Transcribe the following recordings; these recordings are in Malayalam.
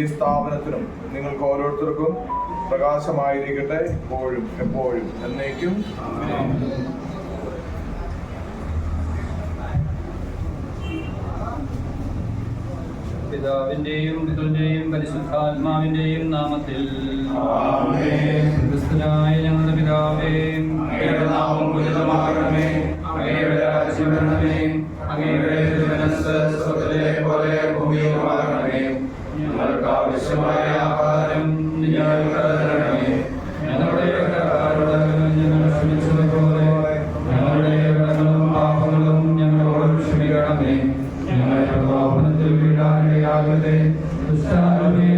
ഈ സ്ഥാപനത്തിനും നിങ്ങൾക്ക് ഓരോരുത്തർക്കും പ്രകാശമായിരിക്കട്ടെ എപ്പോഴും എപ്പോഴും. എന്നേക്കും പിതാവിന്റെയും പിതൃന്റെയും പരിശുദ്ധാത്മാവിന്റെയും നാമത്തിൽ. ക്രിസ്തുനായ ഞങ്ങളുടെ പിതാവേ അങ്ങയുടെ നാമം ഉചിതമാകണമേ. അങ്ങയുടെ രാജ്യം വരണമേ അങ്ങയുടെ ആവശ്യമായ ആഹാരം ഞങ്ങൾക്ക് തരണമേ ഞങ്ങളുടെ കടക്കാരോട് ഞങ്ങൾ ക്ഷമിച്ചതുപോലെ ഞങ്ങളുടെ കടങ്ങളും പാപങ്ങളും ഞങ്ങളോട് ക്ഷമിക്കണമേ. ഞങ്ങളെ പ്രലോഭനത്തിൽ വീഴാനിടയാകരുതേ ദുഷ്ടാരമേ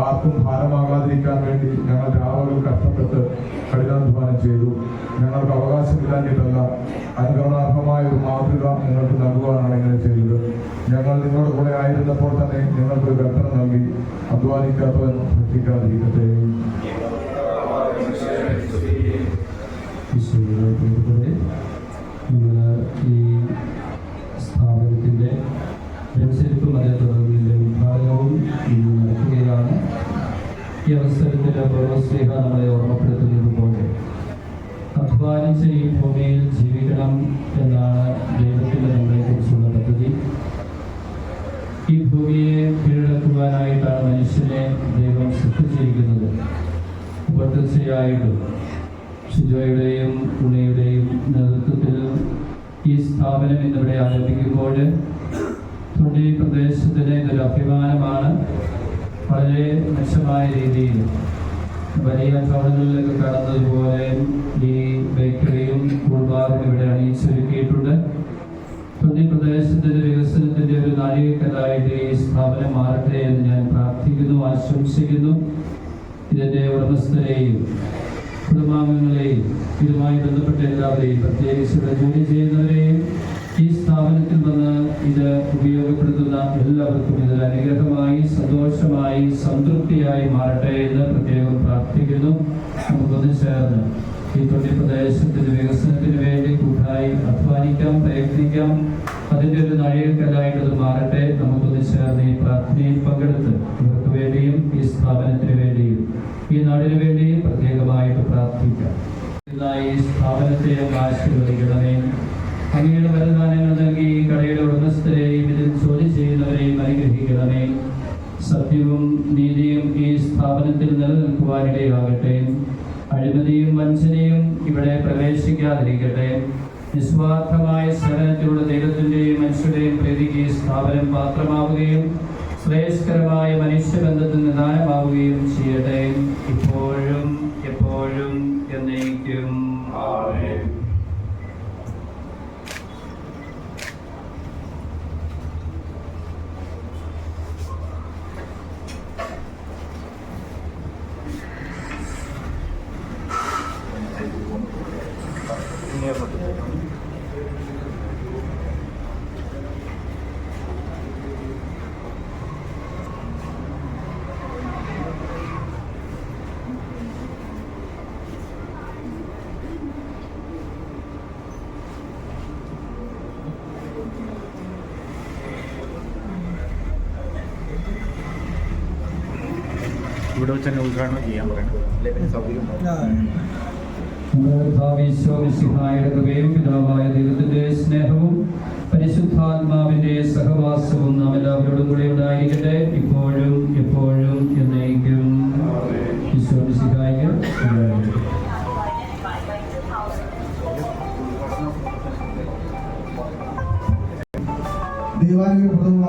ആർക്കും ഭാരമാകാതിരിക്കാൻ വേണ്ടി ഞങ്ങൾ രാവുകൾ കഷ്ടപ്പെട്ട് കഠിനാധ്വാനം ചെയ്തു. ഞങ്ങൾക്ക് അവകാശമില്ലാഞ്ഞിട്ടല്ല അനുകരണാർഹമായ ഒരു മാതൃക നിങ്ങൾക്ക് നൽകുവാനാണ് ഇങ്ങനെ ചെയ്തത്. ഞങ്ങൾ നിങ്ങളുടെ കൂടെ ആയിരുന്നപ്പോൾ തന്നെ നിങ്ങൾക്ക് ഒരു കൽപ്പന നൽകി. അധ്വാനിക്കാത്തവൻ ഭക്ഷിക്കാതിരിക്കട്ടെ. നിങ്ങൾ ഈ ഈ അവസരത്തിൽ പൗരസ്ലിഹ നമ്മളെ ഓർമ്മപ്പെടുത്തുന്നത് പോലെ അധ്വാനിച്ച് ഈ ഭൂമിയിൽ ജീവിക്കണം എന്നാണ് ദൈവത്തിന്റെ നമ്മളെക്കുറിച്ചുള്ള പദ്ധതി. ഈ ഭൂമിയെ കീഴടക്കുവാനായിട്ടാണ് മനുഷ്യനെ ദൈവം സൃഷ്ടിച്ചിരിക്കുന്നത് ഉപതീർച്ചയായിട്ടും ഷിജോയുടെയും ഉണ്ണയുടെയും നേതൃത്വത്തിൽ ഈ സ്ഥാപനം ഇന്നിവിടെ ആരംഭിക്കുമ്പോൾ തൊണ്ടി പ്രദേശത്തിന് ഇതൊരു അഭിമാനമാണ്. വളരെ മെച്ചമായ രീതിയിൽ വലിയ ടൗണുകളിലൊക്കെ കടന്നതുപോലെ ഈ ബേക്കറിയും കൂൾബാറും ഇവിടെ അണിയിച്ചൊരുക്കിയിട്ടുണ്ട് തൊണ്ടി പ്രദേശത്തിന്റെ വികസനത്തിന്റെ ഒരു നാഴികക്കല്ലായിട്ട് ഈ സ്ഥാപനം മാറട്ടെ എന്ന് ഞാൻ പ്രാർത്ഥിക്കുന്നു ആശംസിക്കുന്നു. ഇതിന്റെ ഉടമസ്ഥരെയും കുടുംബാംഗങ്ങളെയും ഇതുമായി ബന്ധപ്പെട്ട എല്ലാവരെയും പ്രത്യേകിച്ച് ജോലി ചെയ്യുന്നവരെയും ഈ സ്ഥാപനത്തിൽ വന്ന് ഇത് ഉപയോഗപ്പെടുത്തുന്ന എല്ലാവർക്കും ഇതിൽ അനുഗ്രഹമായി സന്തോഷമായി സംതൃപ്തിയായി മാറട്ടെ എന്ന് പ്രത്യേകം പ്രാർത്ഥിക്കുന്നു. നമുക്കൊന്ന് ചേർന്ന് ഈ തൊഴിൽ പ്രദേശത്തിന്റെ വികസനത്തിന് വേണ്ടി കൂട്ടായി അധ്വാനിക്കാം പ്രയത്നിക്കാം. അതിന്റെ ഒരു നഴയക്കല്ലായിട്ട് അത് മാറട്ടെ. നമുക്കൊന്ന് ചേർന്ന് ഈ പ്രാർത്ഥനയിൽ പങ്കെടുത്ത് ഇവർക്ക് വേണ്ടിയും ഈ സ്ഥാപനത്തിന് വേണ്ടിയും ഈ നാടിനു വേണ്ടിയും പ്രത്യേകമായിട്ട് പ്രാർത്ഥിക്കാം. ഈ സ്ഥാപനത്തെ ആശീർവദിക്കണമേ. അങ്ങയുടെ വരദാനങ്ങൾ നൽകി കടയുടെ ഉടമസ്ഥരെയും ഇതിൽ ജോലി ചെയ്യുന്നവരെയും അനുഗ്രഹിക്കണമേ. സത്യവും നീതിയും ഈ സ്ഥാപനത്തിൽ നിലനിൽക്കുവാനിടയാകട്ടെ. അഴിമതിയും വഞ്ചനയും ഇവിടെ പ്രവേശിക്കാതിരിക്കട്ടെ. നിസ്വാർത്ഥമായ സേവനത്തിലൂടെ ദൈവത്തിന്റെയും മനുഷ്യരുടെയും പ്രീതിക്ക് സ്ഥാപനം പാത്രമാവുകയും ശ്രേയസ്കരമായ മനുഷ്യബന്ധത്തിൽ നിദാനമാവുകയും ചെയ്യട്ടെ. ഇവിടെ വെച്ച് തന്നെ ഉദ്ഘാടനം ചെയ്യാൻ പറയണം. അല്ലെ? പിന്നെ സൗകര്യം ദൈവത്തിന്റെ സ്നേഹവും പരിശുദ്ധാത്മാവിന്റെ സഹവാസവും നാം ഉണ്ടായിരിക്കട്ടെ. ഇപ്പോഴും എപ്പോഴും എന്നേക്കും. വിശ്വമിശിഹായിക്ക് ദൈവാനുഗ്രഹപ്രദമായ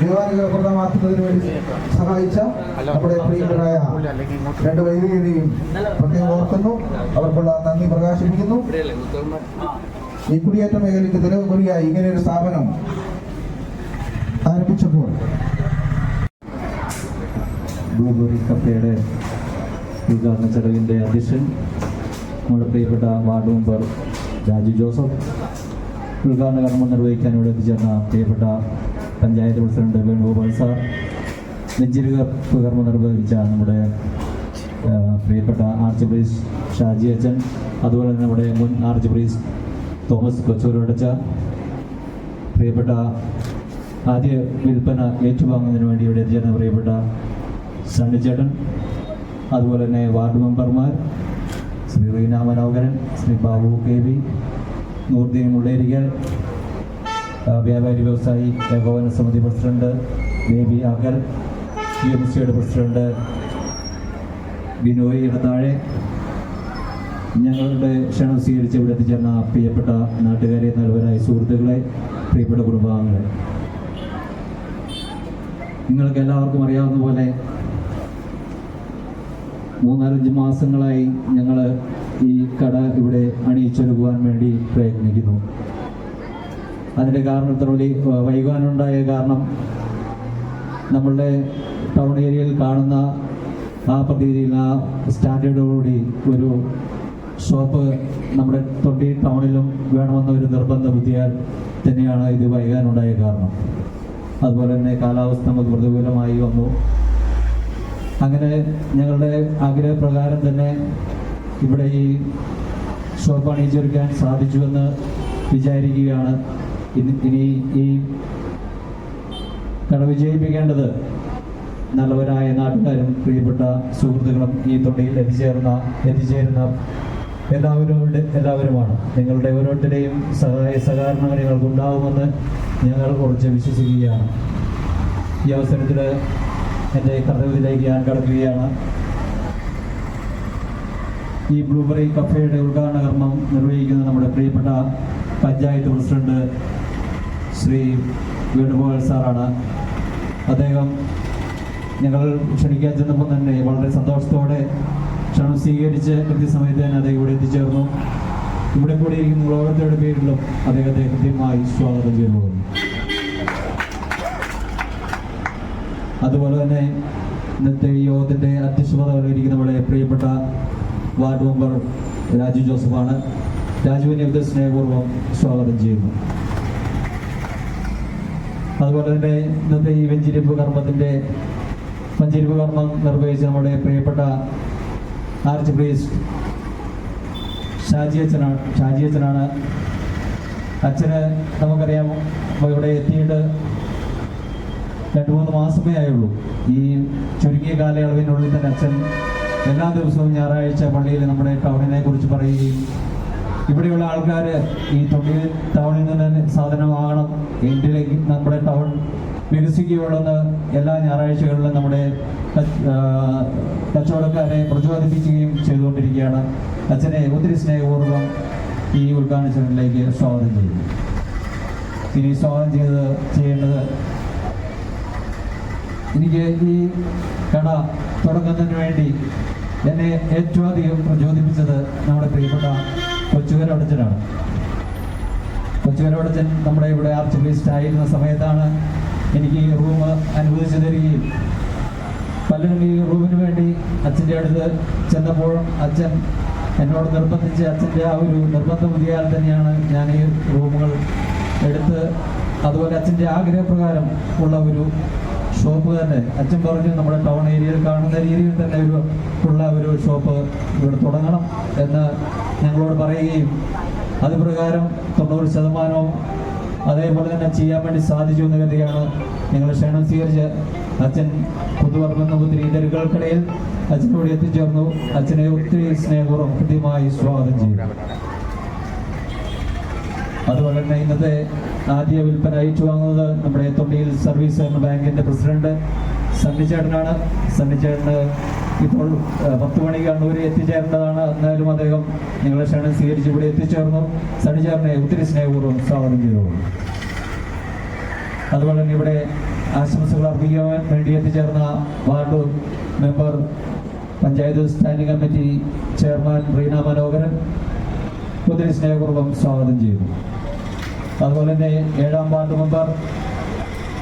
ദേവാനുഗ്രഹപ്രദമാക്കുന്നതിന് വേണ്ടി സഹായിച്ച നമ്മുടെ പ്രിയങ്കരായ രണ്ട് വൈദികരെയും പ്രത്യേകം ഓർക്കുന്നു. അവർക്കുള്ള നന്ദി പ്രകാശിപ്പിക്കുന്നു. ഈ കുടിയേറ്റ മേഖലയ്ക്ക് നിലവുകൂടിയായി ഇങ്ങനെ ഒരു സ്ഥാപനം ആരംഭിച്ചപ്പോൾ ബ്ലൂബെറി കഫേയുടെ ഉദ്ഘാടന ചടങ്ങിന്റെ അധ്യക്ഷൻ നമ്മുടെ പ്രിയപ്പെട്ട വാർഡ് മെമ്പർ രാജു ജോസഫ് ഉദ്ഘാടന കർമ്മം നിർവഹിക്കാൻ ഇവിടെ എത്തിച്ചേർന്ന പ്രിയപ്പെട്ട പഞ്ചായത്ത് പ്രസിഡന്റ് വേണുഗോപാൽ സാർ നെഞ്ചിരുക കർമ്മം നിർവഹിച്ച നമ്മുടെ പ്രിയപ്പെട്ട ആർച്ച് പ്രീസ് ഷാജി അച്ഛൻ അതുപോലെ തന്നെ നമ്മുടെ മുൻ ആർച്ച് പ്രീസ് തോമസ് കൊച്ചൂരോടച്ച പ്രിയപ്പെട്ട ആദ്യ വിൽപ്പന ഏറ്റുവാങ്ങുന്നതിന് വേണ്ടി ഇവിടെ എത്തിച്ചേർന്ന പ്രിയപ്പെട്ട സണ്ണിച്ചേട്ടൻ അതുപോലെ തന്നെ വാർഡ് മെമ്പർമാർ ശ്രീ റീന മനോഹരൻ ശ്രീ ബാബു കെ വി നൂർദ്ദീൻ മുള്ളേരിക്കൽ വ്യാപാരി വ്യവസായി ഏകോപന സമിതി പ്രസിഡന്റ് ബേബി അകൽ സി എം സിയുടെ പ്രസിഡന്റ് ബിനോയ് ഇടത്താഴെ ഞങ്ങളുടെ ക്ഷണം സ്വീകരിച്ച് ഇവിടെ എത്തിച്ചേർന്ന പ്രിയപ്പെട്ട നാട്ടുകാരെ നല്ലവരായ സുഹൃത്തുക്കളെ പ്രിയപ്പെട്ട കുടുംബാംഗങ്ങളെ. നിങ്ങൾക്ക് എല്ലാവർക്കും അറിയാവുന്ന പോലെ മൂന്നാലഞ്ച് മാസങ്ങളായി ഞങ്ങൾ ഈ കട ഇവിടെ അണിയിച്ചൊരുക്കുവാൻ വേണ്ടി പ്രയത്നിക്കുന്നു. അതിന്റെ വലിയ വൈകാനുണ്ടായ കാരണം നമ്മളുടെ ടൗൺ ഏരിയയിൽ കാണുന്ന ആ പ്രതീതിയിൽ ആ സ്റ്റാൻഡേർഡോടുകൂടി ഒരു ഷോപ്പ് നമ്മുടെ തൊട്ടി ടൗണിലും വേണമെന്ന ഒരു നിർബന്ധ ബുദ്ധിയാൽ തന്നെയാണ് ഇത് വൈകാനുണ്ടായ കാരണം. അതുപോലെ തന്നെ കാലാവസ്ഥ നമുക്ക് പ്രതികൂലമായി വന്നു. അങ്ങനെ ഞങ്ങളുടെ ആഗ്രഹപ്രകാരം തന്നെ ഇവിടെ ഈ ഷോപ്പ് അണിയിച്ചൊരുക്കാൻ സാധിച്ചുവെന്ന് വിചാരിക്കുകയാണ്. ഇനി ഇനി ഈ കട വിജയിപ്പിക്കേണ്ടത് നല്ലവരായ നാട്ടുകാരും പ്രിയപ്പെട്ട സുഹൃത്തുക്കളും ഈ തൊട്ടിയിൽ എത്തിച്ചേർന്ന എത്തിച്ചേരുന്ന എല്ലാവരുടെ എല്ലാവരുമാണ്. നിങ്ങളുടെ ഓരോരുത്തരുടെയും സഹായ സഹകരണങ്ങൾ നിങ്ങൾക്ക് ഉണ്ടാകുമെന്ന് ഞങ്ങൾ കുറച്ച് വിശ്വസിക്കുകയാണ്. ഈ അവസരത്തിൽ എന്റെ കർത്തവ്യത്തിലേക്ക് ഞാൻ കടക്കുകയാണ്. ഈ ബ്ലൂബെറി കഫേയുടെ ഉദ്ഘാടന കർമ്മം നിർവഹിക്കുന്ന നമ്മുടെ പ്രിയപ്പെട്ട പഞ്ചായത്ത് പ്രസിഡന്റ് ശ്രീ വേണുഗോപാൽ സാറാണ്. അദ്ദേഹം ഞങ്ങൾ ക്ഷണിക്കാൻ ചെന്നപ്പോൾ തന്നെ വളരെ സന്തോഷത്തോടെ ക്ഷണം സ്വീകരിച്ച് കൃത്യസമയത്ത് തന്നെ അദ്ദേഹം ഇവിടെ എത്തിച്ചേർന്നു. ഇവിടെ കൂടി ഇരിക്കുന്ന ഓരോരുത്തരുടെ പേരിലും അദ്ദേഹത്തെ കൃത്യമായി സ്വാഗതം ചെയ്തു അതുപോലെ തന്നെ ഇന്നത്തെ ഈ യോഗത്തിന്റെ അധ്യക്ഷത വഹിക്കുന്ന നമ്മുടെ പ്രിയപ്പെട്ട വാർഡ് മെമ്പർ രാജു ജോസഫാണ്. രാജുവിനെ സ്നേഹപൂർവം സ്വാഗതം ചെയ്യുന്നു. അതുപോലെ തന്നെ ഇന്നത്തെ ഈ വെഞ്ചിരിപ്പ് കർമ്മത്തിന്റെ വഞ്ചിരിപ്പ് കർമ്മം നിർവഹിച്ച നമ്മുടെ പ്രിയപ്പെട്ട ആർച്ച് പ്രീസ് ഷാജി അച്ഛനാണ്. ഷാജി അച്ഛനാണ്. അച്ഛന് നമുക്കറിയാം ഇവിടെ എത്തിയിട്ട് രണ്ട് മൂന്ന് മാസമേ ആയുള്ളൂ. ഈ ചുരുങ്ങിയ കാലയളവിനുള്ളിൽ തന്നെ അച്ഛൻ എല്ലാ ദിവസവും ഞായറാഴ്ച പള്ളിയിൽ നമ്മുടെ ടൗണിനെ കുറിച്ച് പറയുകയും ഇവിടെയുള്ള ആൾക്കാർ ഈ തൊണ്ടിൽ ടൗണിൽ നിന്ന് തന്നെ വാങ്ങണം ഇന്ത്യയിലേക്ക് നമ്മുടെ ടൗൺ വികസിക്കുകയുള്ളെന്ന് എല്ലാ ഞായറാഴ്ചകളിലും നമ്മുടെ കച്ചവടക്കാരെ പ്രചോദിപ്പിക്കുകയും ചെയ്തുകൊണ്ടിരിക്കുകയാണ്. അച്ഛനെ ഒത്തിരി സ്നേഹപൂർവം ഈ ഉദ്ഘാടന ചടങ്ങിലേക്ക് സ്വാഗതം ചെയ്യുന്നു. ഇനി സ്വാഗതം ചെയ്ത് ചെയ്യേണ്ടത് എനിക്ക് ഈ കട തുടങ്ങുന്നതിന് വേണ്ടി എന്നെ ഏറ്റവും അധികം പ്രചോദിപ്പിച്ചത് നമ്മുടെ പ്രിയപ്പെട്ട കൊച്ചുകരോടച്ചനാണ് കൊച്ചുകരോടച്ചൻ നമ്മുടെ ഇവിടെ ആർച്ച് ബീസ്റ്റ് ആയിരുന്ന സമയത്താണ് എനിക്ക് ഈ റൂം അനുവദിച്ചു തരികയും പലരും ഈ റൂമിന് വേണ്ടി അച്ഛന്റെ അടുത്ത് ചെന്നപ്പോൾ അച്ഛൻ എന്നോട് നിർബന്ധിച്ച് അച്ഛന്റെ ആ ഒരു നിർബന്ധ ബുദ്ധിയാൽ തന്നെയാണ് ഞാൻ ഈ റൂമുകൾ എടുത്ത് അതുപോലെ അച്ഛന്റെ ആഗ്രഹപ്രകാരം ഉള്ള ഒരു ഷോപ്പ് തന്നെ. അച്ഛൻ പറഞ്ഞു നമ്മുടെ ടൗൺ ഏരിയയിൽ കാണുന്ന രീതിയിൽ തന്നെ ഒരു ഉള്ള ഒരു ഷോപ്പ് ഇവിടെ തുടങ്ങണം എന്ന് ഞങ്ങളോട് പറയുകയും അത് പ്രകാരം തൊണ്ണൂറ് ശതമാനവും അതേപോലെ തന്നെ ചെയ്യാൻ വേണ്ടി സാധിച്ചു എന്ന് കരുതിയാണ് ഞങ്ങൾ ക്ഷണം സ്വീകരിച്ച് അച്ഛൻ പുതുവർമ്മ ഒത്തിരി ഇതരുകൾക്കിടയിൽ അച്ഛനോട് എത്തിച്ചേർന്നു. അച്ഛനെ ഒത്തിരി സ്നേഹപൂർവം കൃത്യമായി സ്വാഗതം ചെയ്തു അതുപോലെ തന്നെ ഇന്നത്തെ ആദ്യ വിൽപ്പന ഏറ്റുവാങ്ങുന്നത് നമ്മുടെ തൊണ്ടിയിൽ സർവീസ് എന്ന ബാങ്കിന്റെ പ്രസിഡന്റ് സണ്ണിച്ചേട്ടനാണ് സണ്ണിച്ചേട്ടന് ഇപ്പോൾ പത്ത് മണി കണ്ണൂരിൽ എത്തിച്ചേരേണ്ടതാണ് എന്നാലും അദ്ദേഹം ഞങ്ങളെ ക്ഷണം സ്വീകരിച്ച് ഇവിടെ എത്തിച്ചേർന്നു. സണ്ണിച്ചേട്ടനെ ഒത്തിരി സ്നേഹപൂർവം സ്വാഗതം ചെയ്തോളൂ. അതുപോലെ തന്നെ ഇവിടെ ആശംസകൾ അർപ്പിക്കാൻ വേണ്ടി എത്തിച്ചേർന്ന ward member panchayat standing committee chairman Reena Manoharan ഒത്തിരി സ്നേഹപൂർവം സ്വാഗതം ചെയ്തു. അതുപോലെ തന്നെ ഏഴാം ward member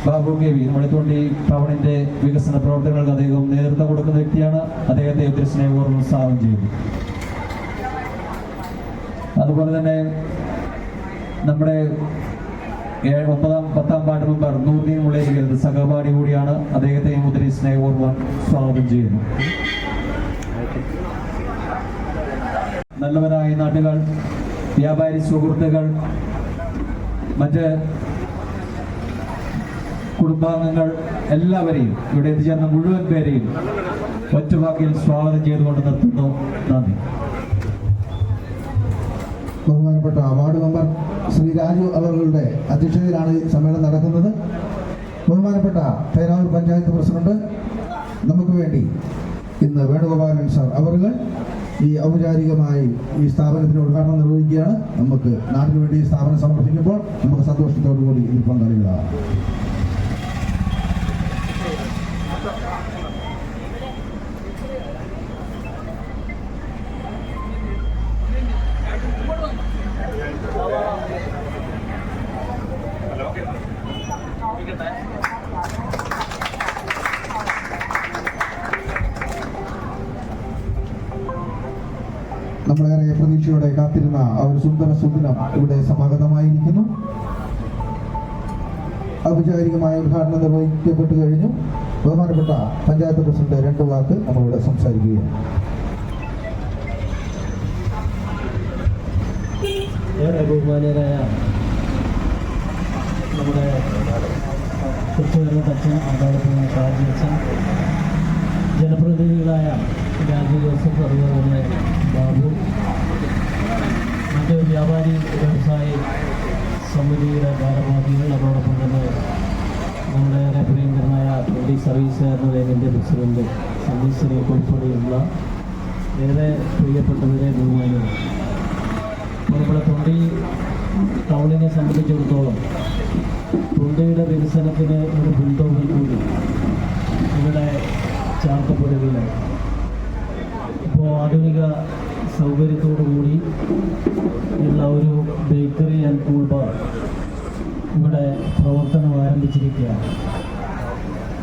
Babu K V നമ്മുടെ തൊണ്ടി ടൗണിന്റെ വികസന പ്രവർത്തനങ്ങൾക്ക് അദ്ദേഹം നേതൃത്വം കൊടുക്കുന്ന വ്യക്തിയാണ്. അദ്ദേഹത്തെ ഒത്തിരി സ്നേഹപൂർവം സ്വാഗതം ചെയ്തു. അതുപോലെ തന്നെ നമ്മുടെ ഏഴ് ഒമ്പതാം പത്താം വാർഡ് മെമ്പർ നൂർദീൻ മുള്ളേരിക്കൽ സഹപാഠി കൂടിയാണ്. അദ്ദേഹത്തെയും ഒത്തിരി സ്നേഹപൂർവം സ്വാഗതം ചെയ്യുന്നു. നല്ലവരായ നാട്ടുകൾ വ്യാപാരി സുഹൃത്തുക്കൾ മറ്റ് കുടുംബാംഗങ്ങൾ എല്ലാവരെയും ഇവിടെ എത്തിച്ചേർന്ന മുഴുവൻ പേരെയും ഒറ്റവാക്കിൽ സ്വാഗതം ചെയ്തുകൊണ്ട് നിർത്തുന്നു. നന്ദി. ബഹുമാനപ്പെട്ട വാർഡ് മെമ്പർ ശ്രീ രാജു അവരുടെ അധ്യക്ഷതയിലാണ് സമ്മേളനം നടക്കുന്നത്. ബഹുമാനപ്പെട്ട പേരാവൂർ പഞ്ചായത്ത് പ്രസിഡന്റ് നമുക്ക് വേണ്ടി ഇന്ന് വേണുഗോപാലൻ സാർ അവറുകൾ ഈ ഔപചാരികമായി ഈ സ്ഥാപനത്തിന് ഉദ്ഘാടനം നിർവഹിക്കുകയാണ്. നമുക്ക് നാടിനു വേണ്ടി സ്ഥാപനം സമർപ്പിക്കുമ്പോൾ നമുക്ക് സന്തോഷത്തോടു കൂടി ഇതിൽ പങ്കാളികളാണ് പ്രതീക്ഷയോടെ കാത്തിരുന്ന ആ ഒരു സുന്ദര സുദിനം ഇവിടെ സമാഗതമായിരിക്കുന്നു. ഔപചാരികമായ ഉദ്ഘാടനം നിർവഹിക്കപ്പെട്ടു കഴിഞ്ഞു. ബഹുമാനപ്പെട്ട പഞ്ചായത്ത് പ്രസിഡന്റ് രണ്ട് വാക്ക് നമ്മളിവിടെ സംസാരിക്കുകയാണ്. ഏറെ ബഹുമാനീയരായ നമ്മുടെ കൊച്ചുകാരുടെ അച്ഛൻ അതോടൊപ്പം ജനപ്രതിനിധികളായ രാജു ജോസഫ് അതുപോലെ തന്നെ ബാബു. മറ്റ് വ്യാപാരി വ്യവസായി സമിതിയുടെ ഭാരവാഹികൾ അതോടൊപ്പം തന്നെ നമ്മുടെ പ്രിയങ്കരനായ ഡി സർവീസ് ബാങ്കിന്റെ പ്രസിഡന്റ് സന്ദീശ്വരി ഉൾപ്പെടെയുള്ള ഏറെ പ്രിയപ്പെട്ടവരെ ബഹുമാനമാണ് നമ്മുടെ തൊണ്ടി ടൗണിനെ സംബന്ധിച്ചിടത്തോളം തൊണ്ടിയുടെ വികസനത്തിന് ഒരു ബിൽഡോവിൽ കൂടി ഇവിടെ ചേർക്കപ്പെടുകയാണ് ഇപ്പോൾ ആധുനിക സൗകര്യത്തോടു കൂടി ഉള്ള ഒരു ബേക്കറി ആൻഡ് കൂൾ ബാർ ഇവിടെ പ്രവർത്തനം ആരംഭിച്ചിരിക്കുകയാണ്.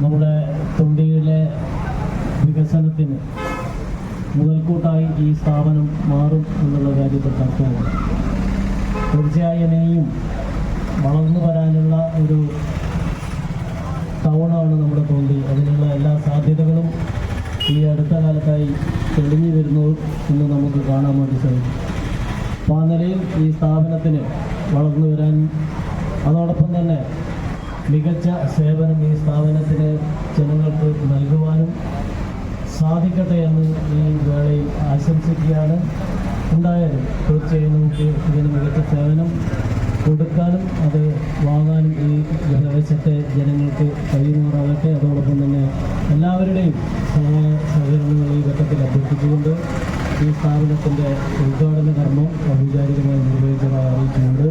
നമ്മുടെ തൊണ്ടിയിലെ വികസനത്തിന് മുതൽക്കൂട്ടായി ഈ സ്ഥാപനം മാറും എന്നുള്ള കാര്യത്തിൽ തർക്കമാണ് തീർച്ചയായും ഇനിയും വളർന്നു വരാനുള്ള ഒരു ടൗണാണ് നമ്മുടെ തോണ്ടി. അതിനുള്ള എല്ലാ സാധ്യതകളും ഈ അടുത്ത കാലത്തായി തെളിഞ്ഞു വരുന്നു എന്ന് നമുക്ക് കാണാൻ വേണ്ടി സാധിക്കും. അപ്പോൾ ആ നിലയിൽ ഈ സ്ഥാപനത്തിന് വളർന്നു വരാൻ അതോടൊപ്പം തന്നെ മികച്ച സേവനം ഈ സ്ഥാപനത്തിന് ജനങ്ങൾക്ക് നൽകുവാനും സാധിക്കട്ടെ എന്ന് ഈ വേളയിൽ ആശംസിക്കുകയാണ്. എന്തായാലും തീർച്ചയായും നമുക്ക് ഇതിന് മികച്ച സേവനം കൊടുക്കാനും അത് വാങ്ങാനും ഈ പ്രദേശത്തെ ജനങ്ങൾക്ക് കഴിയുന്നവരാകട്ടെ അതോടൊപ്പം തന്നെ എല്ലാവരുടെയും സഹായ സഹകരണങ്ങൾ ഈ ഘട്ടത്തിൽ അഭ്യർത്ഥിച്ചുകൊണ്ട് ഈ സ്ഥാപനത്തിന്റെ ഉദ്ഘാടന കർമ്മം ഔപചാരികമായി നിർവഹിച്ചതായി അറിയിച്ചുകൊണ്ട്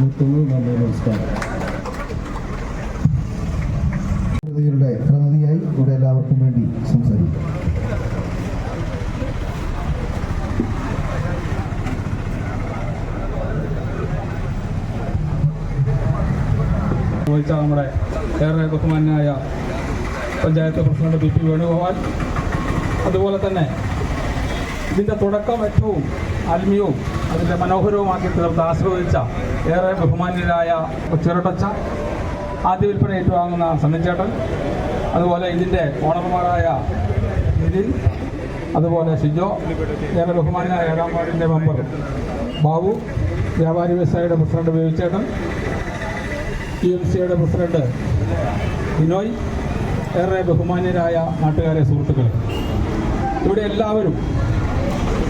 നിർത്തുന്നു. നന്ദി നമസ്കാരം. പ്രതിനിധിയായി ഇവിടെ എല്ലാവർക്കും വേണ്ടി സംസാരിക്കും. വഹിച്ച നമ്മുടെ ഏറെ ബഹുമാനായ panchayat president P P Venugopal. അതുപോലെ തന്നെ ഇതിന്റെ തുടക്കം ഏറ്റവും ആത്മീയവും അതിന്റെ മനോഹരവുമാക്കി തീർത്ത് ആശീർവദിച്ച ഏറെ ബഹുമാന്യരായ ചിരട്ടച്ച ആദ്യ വിൽപ്പന ഏറ്റുവാങ്ങുന്ന സന്നിച്ചേട്ടൻ അതുപോലെ ഇതിന്റെ ഓണർമാരായ നിതിൻ അതുപോലെ ഷിജോ ഏറെ ബഹുമാനായ ഏഴാം വാർഡിന്റെ മെമ്പർ ബാബു വ്യാപാരി വ്യവസായിയുടെ പ്രസിഡന്റ് ബേബിച്ചേട്ടൻ ടി എം സിയുടെ പ്രസിഡന്റ് ബിനോയ് ഏറെ ബഹുമാന്യരായ നാട്ടുകാരെ സുഹൃത്തുക്കളെ. ഇവിടെ എല്ലാവരും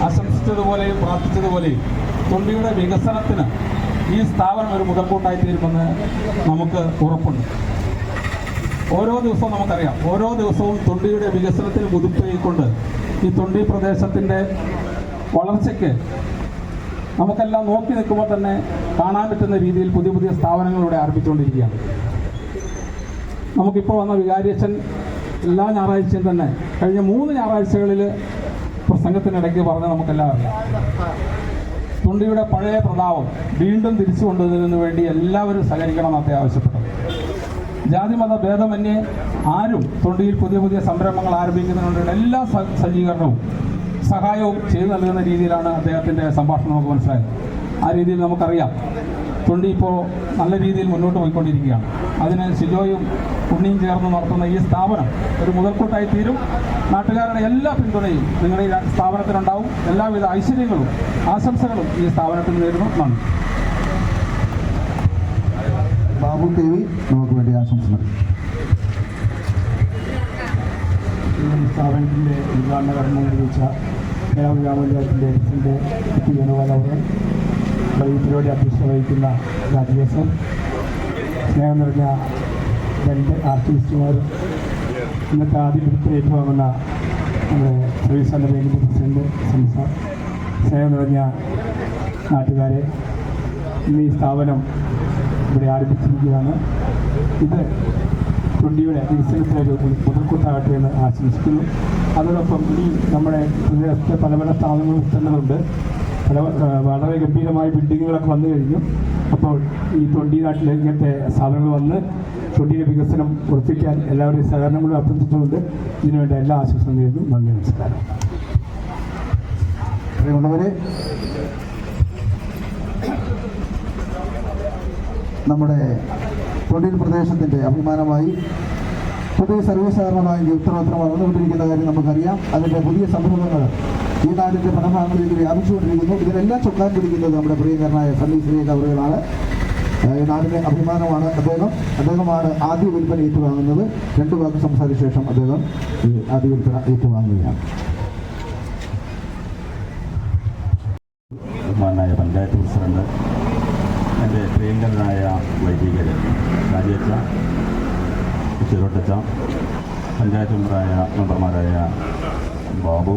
ആശംസിച്ചതുപോലെയും പ്രാർത്ഥിച്ചതുപോലെയും തൊണ്ടിയുടെ വികസനത്തിന് ഈ സ്ഥാപനം ഒരു മുതൽക്കൂട്ടായി തീരുമെന്ന് നമുക്ക് ഉറപ്പുണ്ട്. ഓരോ ദിവസവും നമുക്കറിയാം. ഓരോ ദിവസവും തൊണ്ടിയുടെ വികസനത്തിന് മുതിർത്തുകൊണ്ട് ഈ തൊണ്ടി പ്രദേശത്തിന്റെ വളർച്ചയ്ക്ക് നമുക്കെല്ലാം നോക്കി നിൽക്കുമ്പോൾ തന്നെ കാണാൻ പറ്റുന്ന രീതിയിൽ പുതിയ പുതിയ സ്ഥാപനങ്ങളിലൂടെ ആരംഭിച്ചുകൊണ്ടിരിക്കുകയാണ്. നമുക്കിപ്പോൾ വന്ന വികാരിയച്ഛൻ എല്ലാ ഞായറാഴ്ചയും തന്നെ കഴിഞ്ഞ മൂന്ന് ഞായറാഴ്ചകളിൽ പ്രസംഗത്തിനിടയ്ക്ക് പറഞ്ഞ് നമുക്കെല്ലാം അറിയാം. തുണ്ടിയുടെ പഴയ പ്രതാപം വീണ്ടും തിരിച്ചു കൊണ്ടുവരുന്നതിന് വേണ്ടി എല്ലാവരും സഹകരിക്കണം അദ്ദേഹം ആവശ്യപ്പെട്ടത് ജാതിമത ഭേദമന്യേ ആരും തൊണ്ടിയിൽ പുതിയ പുതിയ സംരംഭങ്ങൾ ആരംഭിക്കുന്നതിനുള്ള എല്ലാ സജ്ജീകരണവും സഹായവും ചെയ്തു നൽകുന്ന രീതിയിലാണ് അദ്ദേഹത്തിന്റെ സംഭാഷണം നമുക്ക് മനസ്സിലായത്. ആ രീതിയിൽ നമുക്കറിയാം. തൊണ്ടി ഇപ്പോൾ നല്ല രീതിയിൽ മുന്നോട്ട് പോയിക്കൊണ്ടിരിക്കുകയാണ്. അതിന് ഷിജോയും ഉണ്ണിയും ചേർന്ന് നടത്തുന്ന ഈ സ്ഥാപനം ഒരു മുതൽക്കൂട്ടായി തീരും. നാട്ടുകാരുടെ എല്ലാ പിന്തുണയും നിങ്ങളുടെ ഈ സ്ഥാപനത്തിനുണ്ടാവും. എല്ലാവിധ ഐശ്വര്യങ്ങളും ആശംസകളും ഈ സ്ഥാപനത്തിന് നേരുന്നു. നന്ദി. ബാബു ടി വി നമുക്ക് വേണ്ടി ആശംസ നൽകും ഈ സ്ഥാപനത്തിന്റെ ഉദ്ഘാടന കർമ്മം നിർവഹിച്ച കേരള ഗ്രാമപഞ്ചായത്തിന്റെ പ്രസിഡന്റ് പി വേണുഗോപാൽ അവർ പരിപാടി അധ്യക്ഷത വഹിക്കുന്ന രാജേശൻ സ്നേഹം നിറഞ്ഞ രണ്ട് ആർട്ടിസ്റ്റുമാർ ഇന്നത്തെ ആദ്യ വിൽപ്പന ഏറ്റുവാങ്ങുന്ന നമ്മുടെ സർവീസ് സെന്റർ പ്രസിഡന്റ് സംസാർ സ്നേഹം നിറഞ്ഞ നാട്ടുകാരെ ഇന്ന് ഈ സ്ഥാപനം ഇവിടെ ആരംഭിച്ചിരിക്കുകയാണ്. ഇത് തൊണ്ടിയുടെ വികസനത്തിനൊരു മുതൽക്കൂട്ടാകട്ടെ എന്ന് ആശംസിക്കുന്നു. അതോടൊപ്പം ഈ നമ്മുടെ പ്രദേശത്തെ പല പല സ്ഥാപനങ്ങളും വിസ്തരണങ്ങളുണ്ട് പല വളരെ ഗംഭീരമായ ബിൽഡിങ്ങുകളൊക്കെ വന്നു കഴിഞ്ഞു. അപ്പോൾ ഈ തൊണ്ടി നാട്ടിൽ ഇങ്ങനത്തെ സ്ഥാപനങ്ങൾ വന്ന് തൊണ്ടിയുടെ വികസനം ഉറപ്പിക്കാൻ എല്ലാവരുടെയും സഹകരണം കൂടി അഭ്യർത്ഥിച്ചുകൊണ്ട് ഇതിനുവേണ്ട എല്ലാ ആശംസകളും നേരുന്നു. നന്ദി നമസ്കാരം. നമ്മുടെ തൊഴിൽ പ്രദേശത്തിന്റെ അഭിമാനമായി പുതിയ സർവീസ് കാരണമായി ഉത്തരവാദിത്തം വളർന്നുകൊണ്ടിരിക്കുന്ന കാര്യം നമുക്കറിയാം. അതിന്റെ പുതിയ സംരംഭങ്ങൾ ഈ നാടിന്റെ പല ഭാഗങ്ങളിലേക്ക് വ്യാപിച്ചുകൊണ്ടിരിക്കുന്നു. ഇതിനെല്ലാം ചുക്കാൻ പിടിക്കുന്നത് നമ്മുടെ പ്രിയങ്കരനായ സന്നി ശ്രീ അവറുകളാണ്. ഈ നാടിന്റെ അഭിമാനമാണ് അദ്ദേഹം. അദ്ദേഹമാണ് ആദ്യ വിൽപ്പന ഏറ്റുവാങ്ങുന്നത്. രണ്ടു വാക്ക് സംസാരിച്ച ശേഷം അദ്ദേഹം ഈ ആദ്യ വിൽപ്പന ഏറ്റുവാങ്ങുകയാണ്. ബഹുമാനായ പഞ്ചായത്ത് പ്രസിഡന്റ് എന്റെ പ്രിയങ്കരനായ വൈദികർ രാജേച്ച ചെറുട്ടച്ച പഞ്ചായത്ത് മെമ്പറായ മെമ്പർമാരായ ബാബു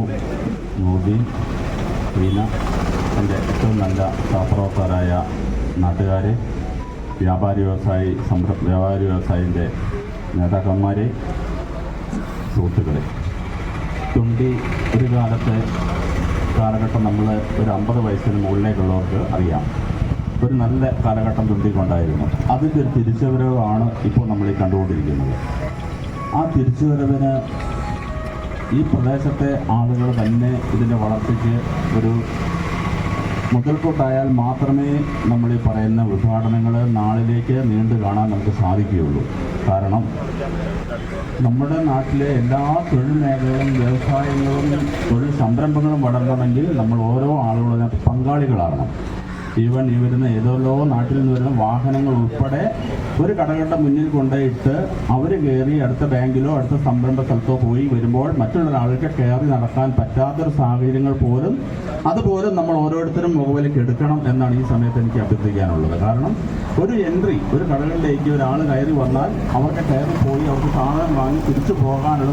നൂബി വീന എന്റെ ഏറ്റവും നല്ല സഹപ്രവർത്തകരായ നാട്ടുകാർ വ്യാപാരി വ്യവസായി സംര വ്യാപാരി വ്യവസായിന്റെ നേതാക്കന്മാരെ സുഹൃത്തുക്കളെ. തുണ്ടി ഒരു കാലത്തെ കാലഘട്ടം നമ്മൾ ഒരു അമ്പത് വയസ്സിന് മുകളിലേക്കുള്ളവർക്ക് അറിയാം. ഒരു നല്ല കാലഘട്ടം തുണ്ടിക്കൊണ്ടായിരുന്നു അതിന്റെ ഒരു തിരിച്ചുവരവാണ് ഇപ്പോൾ നമ്മൾ ഈ കണ്ടുകൊണ്ടിരിക്കുന്നത്. ആ തിരിച്ചുവരവിന് ഈ പ്രദേശത്തെ ആളുകൾ തന്നെ ഇതിന്റെ വളർച്ചയ്ക്ക് ഒരു മുതൽക്കൂട്ടായാൽ മാത്രമേ നമ്മൾ ഈ പറയുന്ന ഉദ്ഘാടനങ്ങൾ നാളിലേക്ക് നീണ്ടു കാണാൻ നമുക്ക് സാധിക്കുകയുള്ളൂ. കാരണം നമ്മുടെ നാട്ടിലെ എല്ലാ തൊഴിൽ മേഖലകളും വ്യവസായങ്ങളും തൊഴിൽ സംരംഭങ്ങളും വളരണമെങ്കിൽ നമ്മൾ ഓരോ ആളുകളും പങ്കാളികളാകണം. ഈവൻ ഈ വരുന്ന ഏതോലോ നാട്ടിൽ നിന്ന് വരുന്ന വാഹനങ്ങൾ ഉൾപ്പെടെ ഒരു കടകളുടെ മുന്നിൽ കൊണ്ടുപോയിട്ട് അവർ കയറി അടുത്ത ബാങ്കിലോ അടുത്ത സംരംഭ സ്ഥലത്തോ പോയി വരുമ്പോൾ മറ്റുള്ള ആളുകൾക്ക് കയറി നടക്കാൻ പറ്റാത്തൊരു സാഹചര്യങ്ങൾ പോലും അതുപോലും നമ്മൾ ഓരോരുത്തരും മുഖവിലേക്ക് എടുക്കണം എന്നാണ് ഈ സമയത്ത് എനിക്ക് അഭ്യർത്ഥിക്കാനുള്ളത്. കാരണം ഒരു എൻട്രി ഒരു കടകളിലേക്ക് ഒരാൾ കയറി വന്നാൽ അവർക്ക് കയറി പോയി അവർക്ക് സാധനം വാങ്ങി തിരിച്ചു പോകാനുള്ള